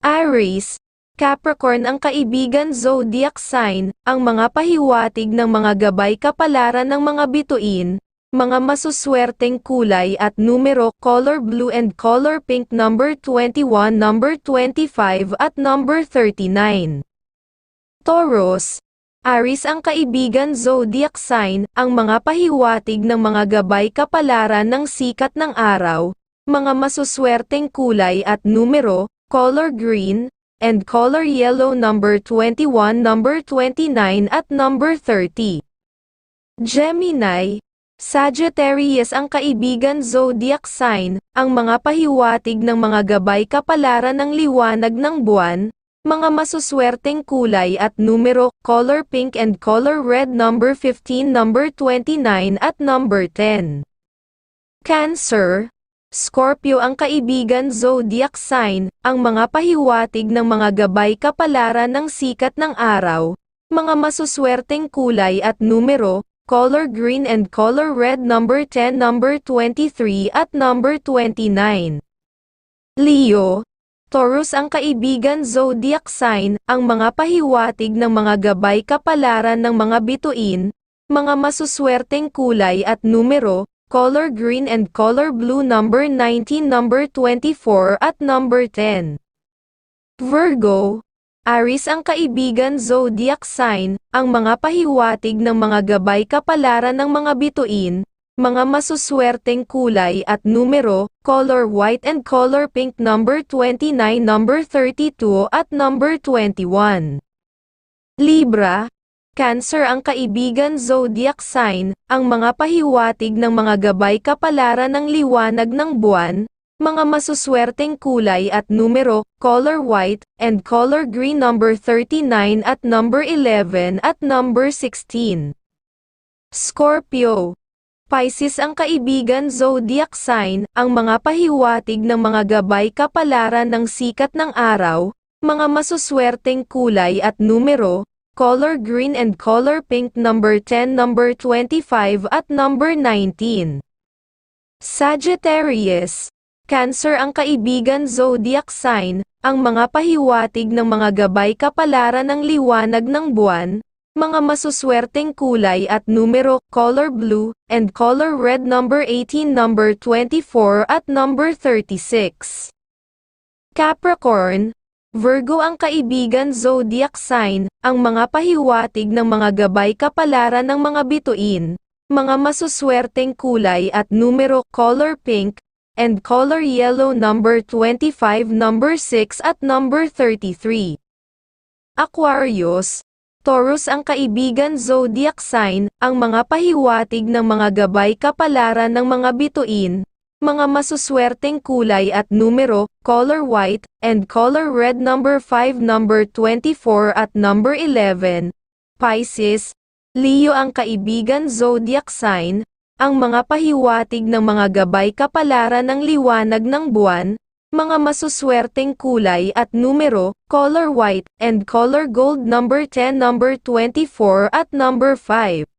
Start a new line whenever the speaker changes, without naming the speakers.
Aries, Capricorn ang kaibigan zodiac sign, ang mga pahiwatig ng mga gabay kapalaran ng mga bituin, mga masuswerteng kulay at numero color blue and color pink number 21, number 25 at number 39. Taurus, Aries ang kaibigan zodiac sign, ang mga pahiwatig ng mga gabay kapalaran ng sikat ng araw, mga masuswerteng kulay at numero, color green, and color yellow number 21, number 29 at number 30. Gemini, Sagittarius ang kaibigan zodiac sign, ang mga pahiwatig ng mga gabay kapalaran ng liwanag ng buwan, mga masuswerteng kulay at numero, color pink and color red number 15, number 29 at number 10. Cancer, Scorpio ang kaibigan zodiac sign, ang mga pahiwatig ng mga gabay kapalaran ng sikat ng araw, mga masuswerteng kulay at numero, color green and color red number 10, number 23 at number 29. Leo, Taurus ang kaibigan zodiac sign, ang mga pahiwatig ng mga gabay kapalaran ng mga bituin, mga masuswerteng kulay at numero, color green and color blue number 19, number 24 at number 10. Virgo, Aries ang kaibigan zodiac sign, ang mga pahiwatig ng mga gabay kapalaran ng mga bituin, mga masuswerteng kulay at numero, color white and color pink number 29, number 32 at number 21. Libra, Cancer ang kaibigan zodiac sign, ang mga pahiwatig ng mga gabay kapalaran ng liwanag ng buwan, mga masuswerteng kulay at numero, color white, and color green number 39 at number 11 at number 16. Scorpio, Pisces ang kaibigan zodiac sign, ang mga pahiwatig ng mga gabay kapalaran ng sikat ng araw, mga masuswerteng kulay at numero, color green and color pink number 10, number 25 at number 19. Sagittarius, Cancer ang kaibigan zodiac sign, ang mga pahiwatig ng mga gabay kapalaran ng liwanag ng buwan, mga masuswerteng kulay at numero, color blue, and color red number 18, number 24 at number 36. Capricorn, Virgo ang kaibigan zodiac sign, ang mga pahiwatig ng mga gabay kapalaran ng mga bituin, mga masuswerteng kulay at numero, color pink, and color yellow number 25, number 6 at number 33. Aquarius, Taurus ang kaibigan zodiac sign, ang mga pahiwatig ng mga gabay kapalaran ng mga bituin, mga masuswerteng kulay at numero, color white, and color red number 5 number 24 at number 11. Pisces, Leo ang kaibigan zodiac sign, ang mga pahiwatig ng mga gabay kapalaran ng liwanag ng buwan, mga masuswerteng kulay at numero, color white, and color gold number 10, number 24 at number 5.